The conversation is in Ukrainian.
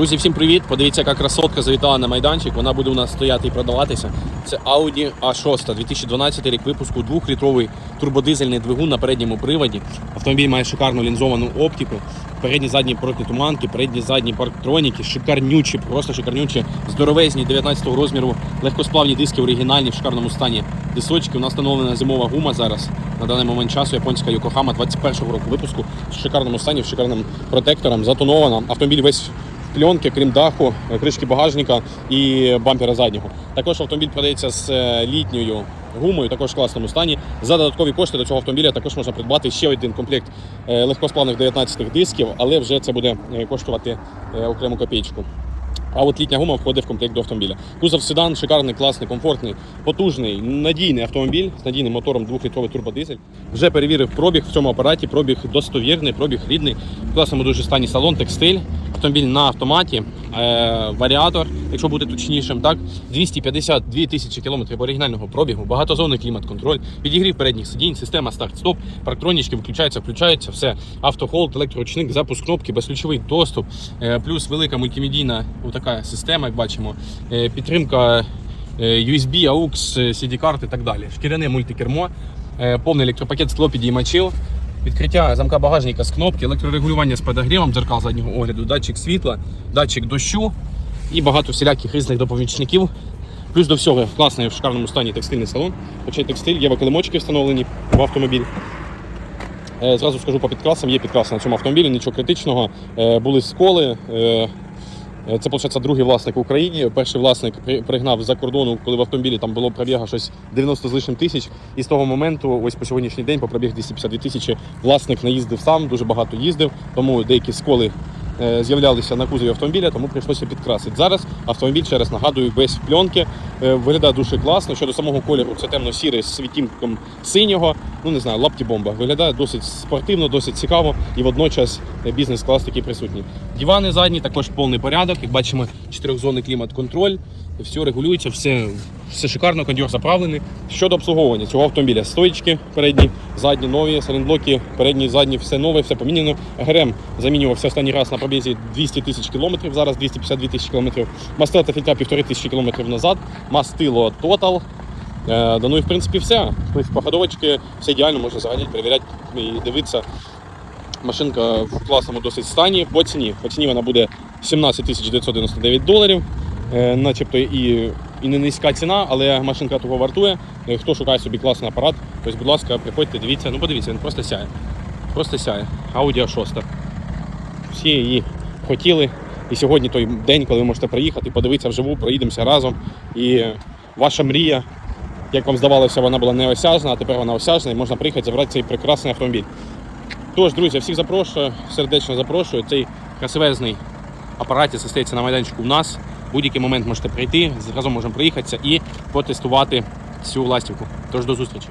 Друзі, всім привіт! Подивіться, яка красотка завітала на майданчик. Вона буде у нас стояти і продаватися. Це Audi A6 2012 рік випуску, двохлітровий турбодизельний двигун на передньому приводі. Автомобіль має шикарну лінзовану оптику, передні задні протитуманки, передні задні парктроніки, шикарнючі, просто шикарнючі, здоровезні 19-го розміру, легкосплавні диски оригінальні в шикарному стані. Дисочки. У нас встановлена зимова гума зараз. На даний момент часу японська Йокохама 21-го року випуску в шикарному стані, в шикарним протектором, затонована. Автомобіль весь пленки, крім даху, кришки багажника і бампера заднього. Також автомобіль продається з е, літньою гумою, також в класному стані. За додаткові кошти до цього автомобіля також можна придбати ще один комплект е, легкосплавних 19 дисків, але вже це буде е, коштувати е, окрему копійку. А от літня гума входить в комплект до автомобіля. Кузов седан, шикарний, класний, комфортний, потужний, надійний автомобіль з надійним мотором 2-літровий турбодизель. Вже перевірив пробіг в цьому апараті. Пробіг достовірний, пробіг рідний. В класному дуже стані салон, текстиль. Автомобіль на автоматі, е, варіатор, якщо бути точнішим, так 252 тисячі кілометрів оригінального пробігу, багатозонний клімат-контроль, підігрів передніх сидінь, система старт-стоп, парктронічки виключаються, включаються, все автохолд, електроручник, запуск кнопки, безключовий доступ, е, плюс велика мультимедійна така система, як бачимо, е, підтримка е, USB, AUX, CD-карт і так далі. Шкіряне мультикермо, е, повний електропакет склопідіймачів, відкриття замка багажника з кнопки, електрорегулювання з подогрівом, дзеркал заднього огляду, датчик світла, датчик дощу і багато всіляких різних допомічників. Плюс до всього класний в шикарному стані текстильний салон. Хоча й текстиль, є виклимочки встановлені в автомобіль. Е, Зразу скажу по підкрасам, є підкраси на цьому автомобілі, нічого критичного. Е, Були сколи. Е, Це, виходить, другий власник в Україні. Перший власник пригнав з-за кордону, коли в автомобілі там було пробіга щось 90 з лишнім тисяч. І з того моменту, ось по сьогоднішній день, по пробіг 252 тисячі, власник не їздив сам, дуже багато їздив, тому деякі сколи з'являлися на кузові автомобіля, тому прийшлося підкрасити. Зараз автомобіль, ще раз нагадую, без пленки. Е, Виглядає дуже класно. Щодо самого кольору, це темно-сірий з відтінком синього. Ну не знаю, лапті бомба. Виглядає досить спортивно, досить цікаво і водночас е, бізнес-клас такий присутній. Дивани задні також повний порядок. Як бачимо, чотирьохзонний клімат-контроль. Все регулюється, все, все шикарно, кондьор заправлений. Щодо обслуговування цього автомобіля, стоїчки передні, задні нові, салінблоки, передні, задні, все нове, все поміняно. ГРМ замінювався останній раз на пробізі 200 тисяч кілометрів, зараз 252 тисячі кілометрів. Мастила та фільтра півтори тисячі кілометрів назад. Мастило Total. Е, Да ну і в принципі все. Тобто по все ідеально, можна заганяти, перевіряти і дивитися. Машинка в класному досить стані. По ціні. По ціні вона буде 17 тисяч 999 доларів. Е, начебто і, і не низька ціна, але машинка того вартує. Е, Хто шукає собі класний апарат, тобто, будь ласка, приходьте, дивіться. Ну подивіться, він просто сяє. Просто сяє. Audi A6. Всі її хотіли. І сьогодні той день, коли ви можете приїхати, подивитися вживу, проїдемося разом. І ваша мрія, як вам здавалося, вона була неосяжна, а тепер вона осяжна і можна приїхати забрати цей прекрасний автомобіль. Тож, друзі, всіх запрошую, сердечно запрошую. Цей красивезний апарат зостається на майданчику у нас. Будь-який момент можете прийти, разом можемо приїхатися і потестувати цю ластівку. Тож до зустрічі.